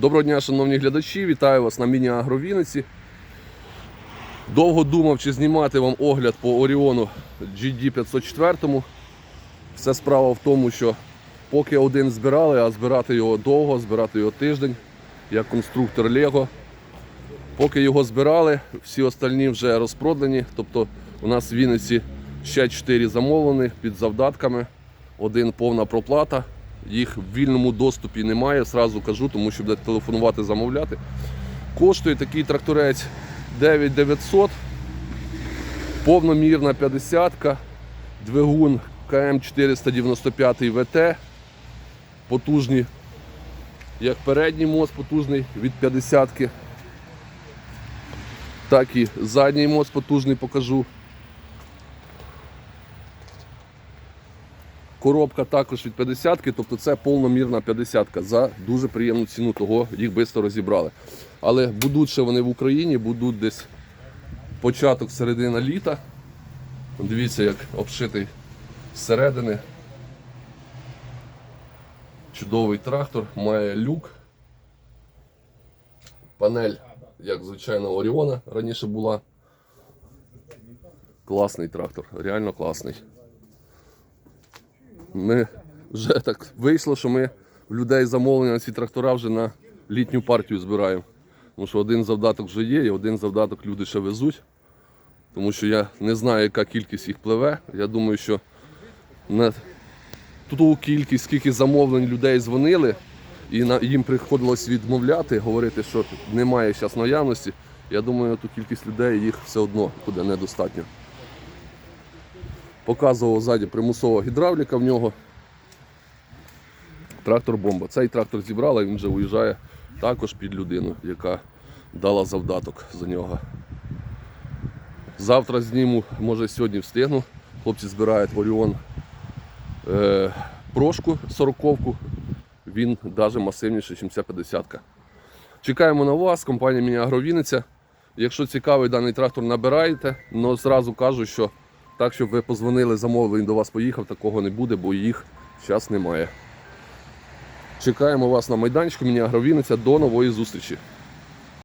Доброго дня, шановні глядачі, вітаю вас на міні-агровіниці. Довго думав, чи знімати вам огляд по Оріону GD504. Все справа в тому, що поки один збирали, а збирати його довго, збирати його тиждень, як конструктор Лего. Поки його збирали, всі остальні вже розпродані. Тобто у нас в Вінниці ще 4 замовлені під завдатками, один повна проплата. Їх в вільному доступі немає, сразу кажу, тому що будете телефонувати, замовляти. Коштує такий тракторець 9900, повномірна 50-ка, двигун КМ495 ВТ, потужні, як передній мост потужний від 50-ки, так і задній мост потужний покажу. Коробка також від 50 тобто це повномірна 50 за дуже приємну ціну, того їх швидко розібрали. Але будуть ще вони в Україні, будуть десь початок середина літа. Дивіться, як обшитий зсередини. Чудовий трактор, має люк. Панель, як звичайно, Оріона раніше була. Класний трактор, реально класний. Ми вже так вийшло, що ми в людей замовлення на ці трактора вже на літню партію збираємо. Тому що один завдаток вже є, і один завдаток люди ще везуть. Тому що я не знаю, яка кількість їх пливе. Я думаю, що на ту кількість, скільки замовлень людей дзвонили, і їм приходилось відмовляти, говорити, що немає зараз наявності. Я думаю, ту кількість людей їх все одно буде недостатньо. Показував ззаді примусова гідравліка в нього. Трактор бомба. Цей трактор зібрали, він вже уїжджає також під людину, яка дала завдаток за нього. Завтра зніму, може сьогодні встигну. Хлопці збирають Оріон е, прошку 40-ку. Він навіть масивніший, ніж ця 50-ка. Чекаємо на вас, компанія Міні Агровіниця. Якщо цікавий даний трактор, набираєте, але зразу кажу, що так, щоб ви позвонили, замовили, він до вас поїхав, такого не буде, бо їх зараз немає. Чекаємо вас на майданчику, Міні Агровіниця. До нової зустрічі.